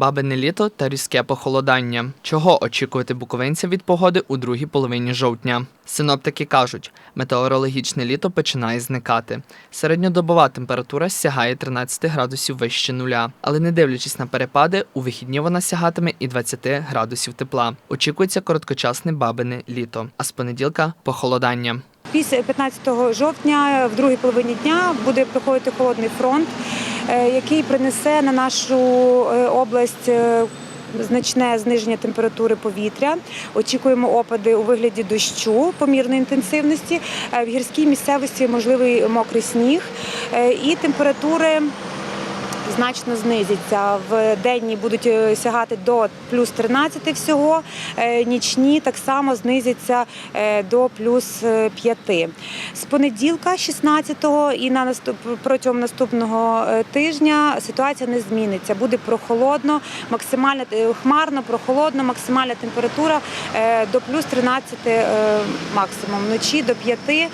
Бабине літо та різке похолодання. Чого очікувати буковинцям від погоди у другій половині жовтня? Синоптики кажуть, метеорологічне літо починає зникати. Середньодобова температура сягає 13 градусів вище нуля, але не дивлячись на перепади, у вихідні вона сягатиме і 20 градусів тепла. Очікується короткочасне бабине літо, а з понеділка похолодання. Після 15 жовтня, в другій половині дня, буде проходити холодний фронт, який принесе на нашу е, область. е, Значне зниження температури повітря. Очікуємо опади у вигляді дощу помірної інтенсивності. Е, В гірській місцевості можливий мокрий сніг Е, і температури значно знизяться. В денні будуть е, сягати до плюс 13 всього, е, нічні так само знизяться е, до плюс е, 5. З понеділка, 16-го і на наступ протягом наступного е, тижня ситуація не зміниться. Буде прохолодно, максимальна е, хмарно, прохолодно, максимальна температура е, до плюс 13 е, максимум, вночі до 5.